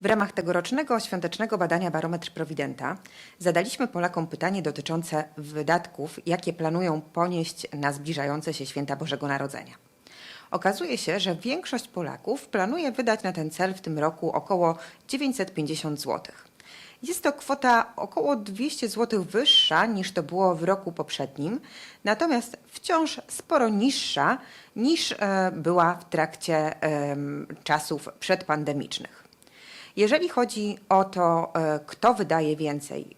W ramach tegorocznego świątecznego badania Barometr Prowidenta zadaliśmy Polakom pytanie dotyczące wydatków, jakie planują ponieść na zbliżające się święta Bożego Narodzenia. Okazuje się, że większość Polaków planuje wydać na ten cel w tym roku około 950 zł. Jest to kwota około 200 zł wyższa niż to było w roku poprzednim, natomiast wciąż sporo niższa niż e, była w trakcie czasów przedpandemicznych. Jeżeli chodzi o to, e, kto wydaje więcej,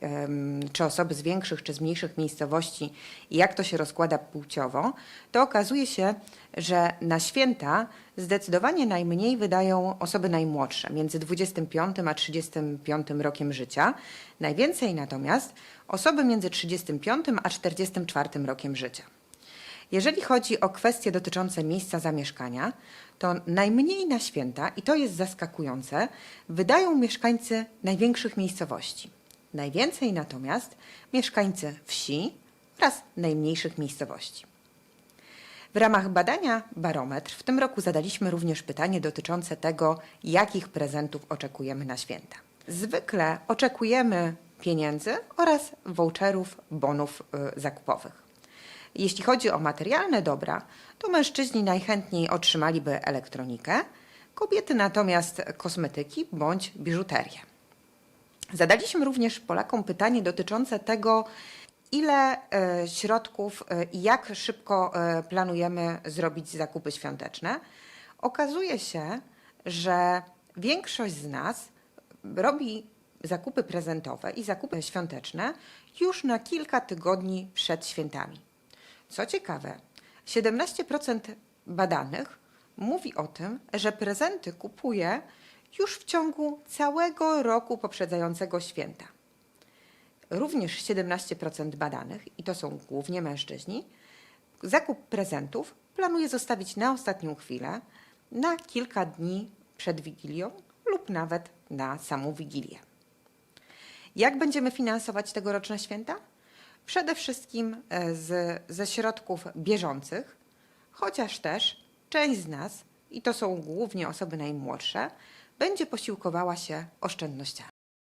czy osoby z większych, czy z mniejszych miejscowości i jak to się rozkłada płciowo, to okazuje się, że na święta zdecydowanie najmniej wydają osoby najmłodsze, między 25 a 35 rokiem życia. Najwięcej natomiast osoby między 35 a 44 rokiem życia. Jeżeli chodzi o kwestie dotyczące miejsca zamieszkania, to najmniej na święta, i to jest zaskakujące, wydają mieszkańcy największych miejscowości. Najwięcej natomiast mieszkańcy wsi oraz najmniejszych miejscowości. W ramach badania Barometr w tym roku zadaliśmy również pytanie dotyczące tego, jakich prezentów oczekujemy na święta. Zwykle oczekujemy pieniędzy oraz voucherów, bonów y, zakupowych. Jeśli chodzi o materialne dobra, to mężczyźni najchętniej otrzymaliby elektronikę, kobiety natomiast kosmetyki bądź biżuterię. Zadaliśmy również Polakom pytanie dotyczące tego, ile e, środków e, i jak szybko e, planujemy zrobić zakupy świąteczne. Okazuje się, że większość z nas robi zakupy prezentowe i zakupy świąteczne już na kilka tygodni przed świętami. Co ciekawe, 17% badanych mówi o tym, że prezenty kupuje już w ciągu całego roku poprzedzającego święta. Również 17% badanych, i to są głównie mężczyźni, zakup prezentów planuje zostawić na ostatnią chwilę, na kilka dni przed Wigilią lub nawet na samą Wigilię. Jak będziemy finansować tegoroczne święta? Przede wszystkim e, z, ze środków bieżących, chociaż też część z nas, i to są głównie osoby najmłodsze, będzie posiłkowała się oszczędnościami.